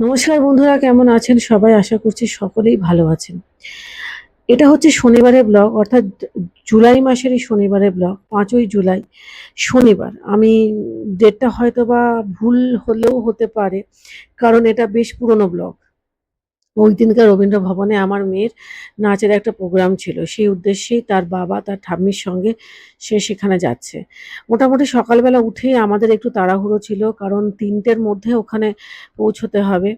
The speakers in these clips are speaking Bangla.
নমস্কার বন্ধুরা, কেমন আছেন? সবাই আশা করছি সকলেই ভালো আছেন। এটা হচ্ছে শনিবারের ব্লগ, অর্থাৎ জুলাই মাসেরই শনিবারের ব্লগ, পাঁচই জুলাই শনিবার। আমি ডেটটা হয়তো বা ভুল হলেও হতে পারে, কারণ এটা বেশ পুরনো ব্লগ। ওই দিনকার রবীন্দ্র ভবনে আমার মেয়ের নাচের একটা প্রোগ্রাম ছিল। সেই উদ্দেশ্যেই তার বাবা, তার ঠাম্মির সঙ্গে সে সেখানে যাচ্ছে। মোটামুটি সকালবেলা উঠেই আমাদের একটু তাড়াহুড়ো ছিল, কারণ তিনটের মধ্যে ওখানে পৌঁছতে হবে।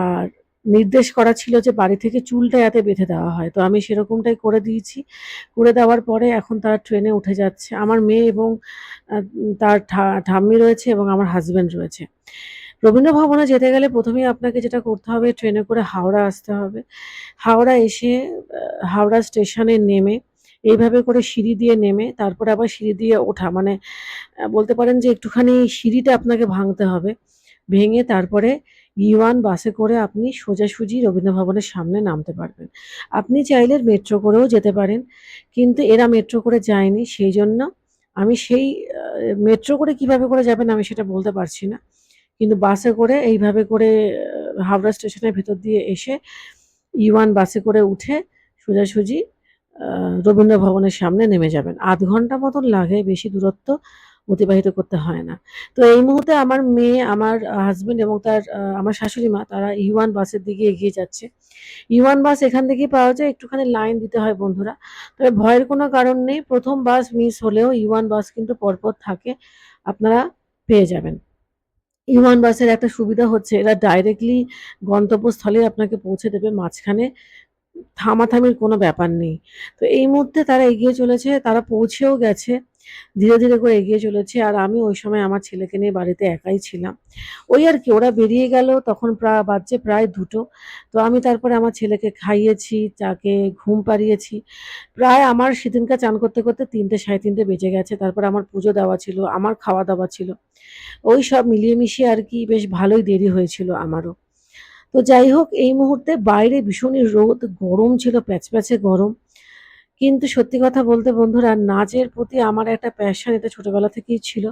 আর নির্দেশ করা ছিল যে বাড়ি থেকে চুলটা যাতে বেঁধে দেওয়া হয়। তো আমি সেরকমটাই করে দিয়েছি। করে দেওয়ার পরে এখন তারা ট্রেনে উঠে যাচ্ছে। আমার মেয়ে এবং তার ঠাম্মি রয়েছে এবং আমার হাজব্যান্ড রয়েছে। রবীন্দ্র ভবনে যেতে গেলে প্রথমেই আপনাকে যেটা করতে হবে, ট্রেনে করে হাওড়া আসতে হবে। হাওড়া এসে হাওড়া স্টেশনে নেমে, এইভাবে করে সিঁড়ি দিয়ে নেমে, তারপরে আবার সিঁড়ি দিয়ে ওঠা। মানে বলতে পারেন যে একটুখানি সিঁড়িটা আপনাকে ভাঙতে হবে। ভেঙে তারপরে ইওয়ান বাসে করে আপনি সোজাসুজি রবীন্দ্র ভবনের সামনে নামতে পারবেন। আপনি চাইলে মেট্রো করেও যেতে পারেন, কিন্তু এরা মেট্রো করে যায়নি। সেই জন্য আমি সেই মেট্রো করে কীভাবে করে যাবেন আমি সেটা বলতে পারছি না। কিন্তু বাসে করে এইভাবে করে হাওড়া স্টেশনের ভেতর দিয়ে এসে ইওয়ান বাসে করে উঠে সোজাসুজি রবীন্দ্র ভবনের সামনে নেমে যাবেন। আধ ঘণ্টা মতন লাগে, বেশি দূরত্ব অতিবাহিত করতে হয় না। তো এই মুহূর্তে আমার মেয়ে, আমার হাজবেন্ড এবং তার আমার শাশুড়ি মা, তারা ইউয়ান বাসের দিকে এগিয়ে যাচ্ছে। ইউয়ান বাস এখান থেকেই পাওয়া যায়, একটুখানি লাইন দিতে হয় বন্ধুরা। তবে ভয়ের কোনো কারণ নেই, প্রথম বাস মিস হলেও ইউয়ান বাস কিন্তু পরপর থাকে, আপনারা পেয়ে যাবেন। ইউয়ান বাসের একটা সুবিধা হচ্ছে, এরা ডাইরেক্টলি গন্তব্যস্থলে আপনাকে পৌঁছে দেবে, মাঝখানে থামাথামির কোনো ব্যাপার নেই। তো এই মুহূর্তে তারা এগিয়ে চলেছে, তারা পৌঁছেও গেছে। ধীরে ধীরে করে এগিয়ে চলেছে। আর আমি ওই সময় আমার ছেলেকে নিয়ে বাড়িতে একাই ছিলাম। ওই আর কি, ওরা বেরিয়ে গেল, তখন প্রায় বাজছে প্রায় দুটো। তো আমি তারপরে আমার ছেলেকে খাইয়েছি, তাকে ঘুম পাড়িয়েছি। প্রায় আমার সেদিনকার চান করতে করতে তিনটে, সাড়ে তিনটে বেজে গেছে। তারপরে আমার পুজো দেওয়া ছিল, আমার খাওয়া দাওয়া ছিল। ওই সব মিলিয়ে মিশিয়ে আর কি বেশ ভালোই দেরি হয়েছিল আমারও। তো যাই হোক, এই মুহূর্তে বাইরে ভীষণই রোদ, গরম ছিল, প্যাচপ্যাচে গরম। কিন্তু সত্যি কথা বলতে বন্ধুরা, নাচের প্রতি আমার একটা প্যাশন এটা ছোটবেলা থেকেই ছিল।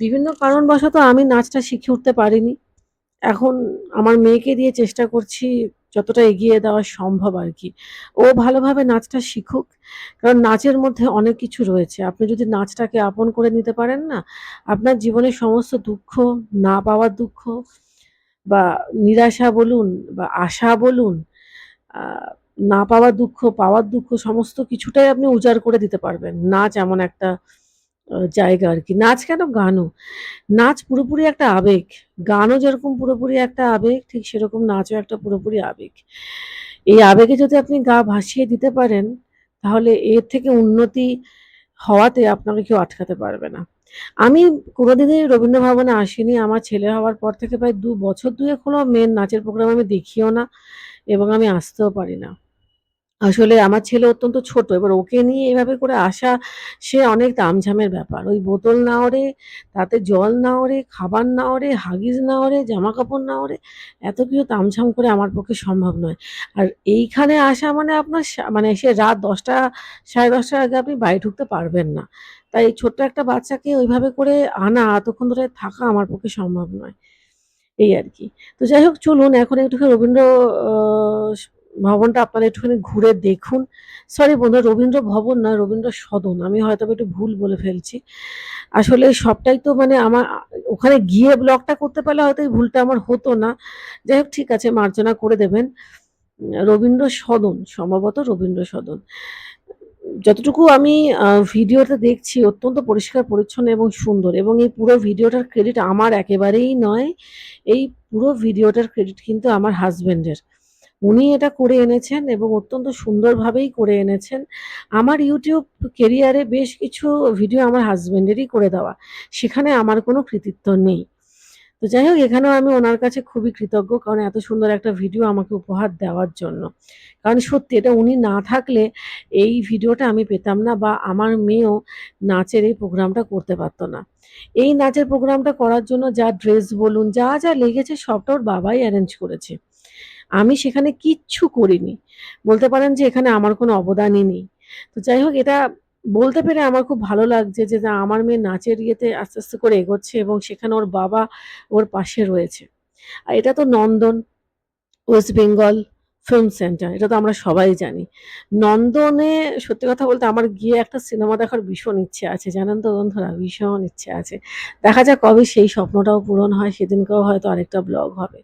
বিভিন্ন কারণবশত আমি নাচটা শিখে উঠতে পারিনি। এখন আমার মেয়েকে দিয়ে চেষ্টা করছি যতটা এগিয়ে দেওয়া সম্ভব আর কি। ও ভালোভাবে নাচটা শিখুক, কারণ নাচের মধ্যে অনেক কিছু রয়েছে। আপনি যদি নাচটাকে আপন করে নিতে পারেন না, আপনার জীবনের সমস্ত দুঃখ, না পাওয়ার দুঃখ বা নিরাশা বলুন বা আশা বলুন না পাওয়ার দুঃখ পাওয়ার দুঃখ, সমস্ত কিছুটাই আপনি উজাড় করে দিতে পারবেন। নাচ এমন একটা জায়গা আর কি। নাচ কেন? গানও। নাচ পুরোপুরি একটা আবেগ। গানও যেরকম পুরোপুরি একটা আবেগ, ঠিক সেরকম নাচও একটা পুরোপুরি আবেগ। এই আবেগে যদি আপনি গা ভাসিয়ে দিতে পারেন, তাহলে এর থেকে উন্নতি হওয়াতে আপনাকে কেউ আটকাতে পারবে না। আমি কোনোদিনই রবীন্দ্র ভবনে আসিনি। আমার ছেলে হওয়ার পর থেকে প্রায় দু বছর দুয়েক হলো মেন নাচের প্রোগ্রাম আমি দেখিও না এবং আমি আসতেও পারি না। আসলে আমার ছেলে অত্যন্ত ছোট, এবার ওকে নিয়ে এভাবে করে আসা, সে অনেক তামঝামের ব্যাপার। ওই বোতল না ওরে তাতে জল না ওরে খাবার না ওরে হাগিজ না ওরে জামা কাপড় না ওরে এত কিছু তামঝাম করে আমার পক্ষে সম্ভব নয়। আর এইখানে আসা মানে আপনার মানে সে রাত দশটা, সাড়ে দশটার আগে আপনি বাড়ি ঢুকতে পারবেন না। তাই ছোট্ট একটা বাচ্চাকে ওইভাবে করে আনা, এতক্ষণ ধরে থাকা আমার পক্ষে সম্ভব নয়। এই আর কি। তো যাই হোক, চলুন, এখন একটুখানি রবীন্দ্র ভবনটা আপনারা একটুখানি ঘুরে দেখুন। সরি বন্ধু রবীন্দ্র ভবন না, রবীন্দ্র সদন। আমি হয়তো একটু ভুল বলে ফেলছি। আসলে সবটাই তো মানে আমার, ওখানে গিয়ে ব্লগটা করতে পারলে হয়তো এই ভুলটা আমার হতো না। যাই হোক, ঠিক আছে, মার্জনা করে দেবেন। রবীন্দ্র সদন, সম্ভবত রবীন্দ্র সদন। যতটুকু আমি ভিডিওতে দেখছি, অত্যন্ত পরিষ্কার, পরিচ্ছন্ন এবং সুন্দর। এবং এই পুরো ভিডিওটার ক্রেডিট আমার একেবারেই নয়। এই পুরো ভিডিওটার ক্রেডিট কিন্তু আমার হাজবেন্ডের উনি এটা করে এনেছেন এবং অত্যন্ত সুন্দরভাবেই করে এনেছেন। আমার ইউটিউব কেরিয়ারে বেশ কিছু ভিডিও আমার হাজবেন্ডেরই করে দেওয়া। সেখানে আমার কোনো কৃতিত্ব নেই। তো যাই হোক, এখানেও আমি ওনার কাছে খুবই কৃতজ্ঞ কারণ এত সুন্দর একটা ভিডিও আমাকে উপহার দেওয়ার জন্য। কারণ সত্যি এটা উনি না থাকলে এই ভিডিওটা আমি পেতাম না বা আমার মেয়েও নাচের এই প্রোগ্রামটা করতে পারতো না। এই নাচের প্রোগ্রামটা করার জন্য যা ড্রেস বলুন, যা যা লেগেছে সবটা ওর বাবাই অ্যারেঞ্জ করেছে। আমি সেখানে কিচ্ছু করিনি। বলতে পারেন যে এখানে আমার কোনো অবদানই নেই। তো যাই হোক, এটা বলতে পেরে আমার খুব ভালো লাগছে যে আমার মেয়ে নাচের ইয়েতে আস্তে আস্তে করে এগোচ্ছে এবং সেখানে ওর বাবা ওর পাশে রয়েছে। আর এটা তো Nandan, West Bengal film centre, এটা তো আমরা সবাই জানি। নন্দনে, সত্যি কথা বলতে আমার গিয়ে একটা সিনেমা দেখার ভীষণ ইচ্ছে আছে, জানেন তো বন্ধুরা? ভীষণ ইচ্ছে আছে। দেখা যাক কবে সেই স্বপ্নটাও পূরণ হয়, সেদিনকেও হয়তো আরেকটা ব্লগ হবে।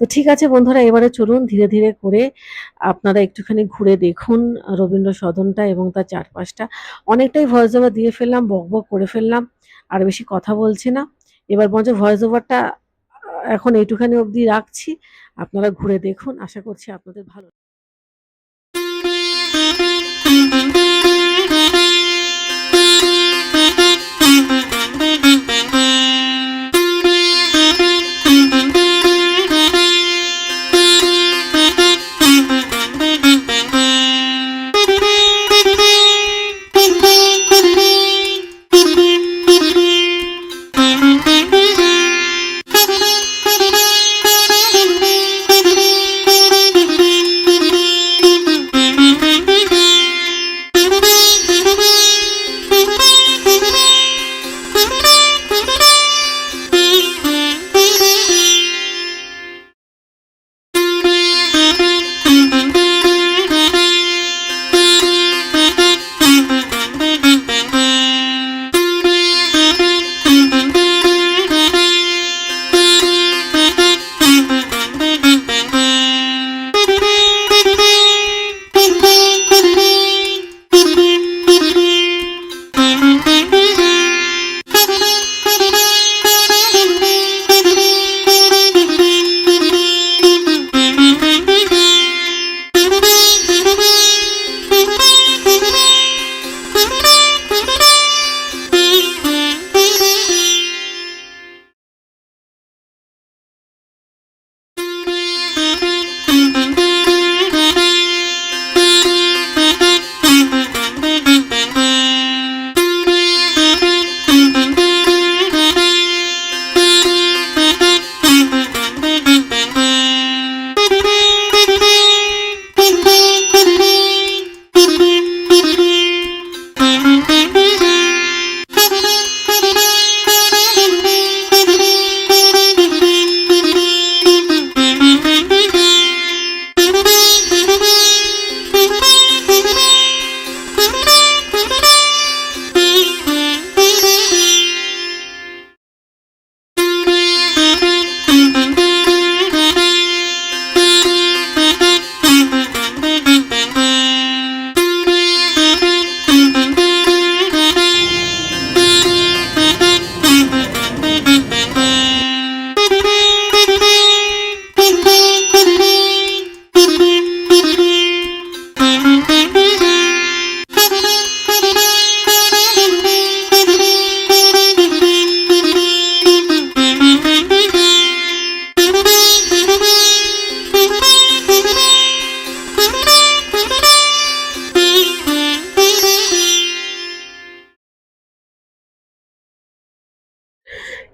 তো ঠিক আছে বন্ধুরা, এবারে চলুন ধীরে ধীরে করে আপনারা একটুখানি ঘুরে দেখুন রবীন্দ্র সদনটা এবং তার চারপাশটা। অনেকটাই ভয়েস ওভার দিয়ে ফেললাম, বক বক করে ফেললাম, আর বেশি কথা বলছি না। এবার বরঞ্চ ভয়েস ওভারটা এখন এইটুখানি অবধি রাখছি, আপনারা ঘুরে দেখুন, আশা করছি আপনাদের ভালো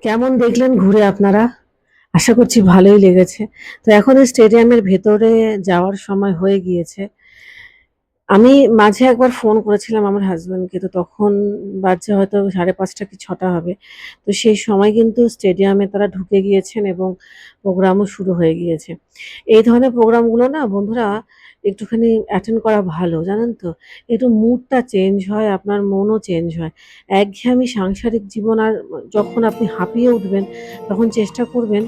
কেমন দেখলেন ঘুরে আপনারা? আশা করছি ভালোই লেগেছে। তো এখন এই স্টেডিয়ামের ভেতরে যাওয়ার সময় হয়ে গিয়েছে। আমি মাঝে একবার ফোন করেছিলাম আমার হাজব্যান্ডকে তো তখন বাজছে হয়তো সাড়ে পাঁচটা কি ছটা হবে। তো সেই সময় কিন্তু স্টেডিয়ামে তারা ঢুকে গিয়েছেন এবং প্রোগ্রামও শুরু হয়ে গিয়েছে। এই ধরনের প্রোগ্রামগুলো না বন্ধুরা একটুখানি অ্যাটেন্ড করা ভালো, জানেন তো? একটু মুডটা চেঞ্জ হয়, আপনার মনও চেঞ্জ হয়। একঘেয়েমি সাংসারিক জীবন আর যখন আপনি হাঁপিয়ে উঠবেন, তখন চেষ্টা করবেন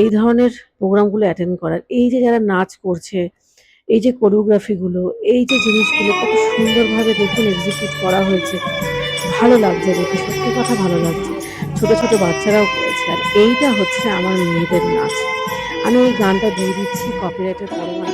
এই ধরনের প্রোগ্রামগুলো অ্যাটেন্ড করার। এই যে যারা নাচ করছে, এই যে কোরিওগ্রাফিগুলো এই যে জিনিসগুলো কত সুন্দরভাবে দেখুন এক্সিকিউট করা হয়েছে। ভালো লাগছে দেখে, সত্যি কথা ভালো লাগছে। ছোট ছোট বাচ্চারাও করেছে। আর এইটা হচ্ছে আমার মেয়েদের নাচ। আমি এই গানটা দিয়ে দিচ্ছি কপিরাইটের পরিমাণ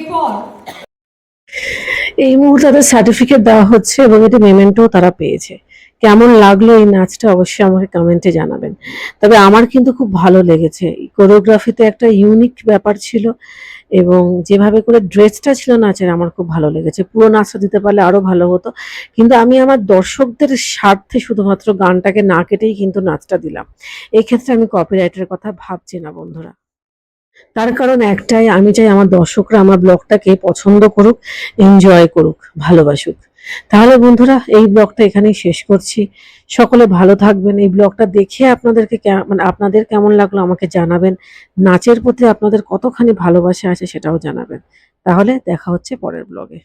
এরপর? এই মুহূর্তে তাদের সার্টিফিকেট দেওয়া হচ্ছে এবং এটি মেমেন্টও তারা পেয়েছে। কেমন লাগল এই নাচটা অবশ্যই আমাকে কমেন্টে জানাবেন। তবে আমার কিন্তু খুব ভালো লেগেছে। কোরিওগ্রাফিতে একটা ইউনিক ব্যাপার ছিল এবং যেভাবে করে ড্রেসটা ছিল নাচের আমার খুব ভালো লেগেছে। পুরো নাচটা দিতে পারলে আরও ভালো হতো। কিন্তু আমি আমার দর্শকদের স্বার্থে শুধুমাত্র গানটাকে না কেটেই কিন্তু নাচটা দিলাম। এক্ষেত্রে ক্ষেত্রে আমি কপিরাইটের কথা ভাবছি না, বন্ধুরা। তার কারণ একটাই, আমি চাই আমার দর্শকরা আমার ব্লগটাকে পছন্দ করুক এনজয় করুক, ভালোবাসুক। তাহলে বন্ধুরা, এই ব্লগটা এখানেই শেষ করছি। সকলে ভালো থাকবেন। এই ব্লগটা দেখে আপনাদেরকে মানে আপনাদের কেমন লাগল আমাকে জানাবেন। নাচের প্রতি আপনাদের কতখানি ভালোবাসা আছে সেটাও জানাবেন। তাহলে দেখা হচ্ছে পরের ব্লগে।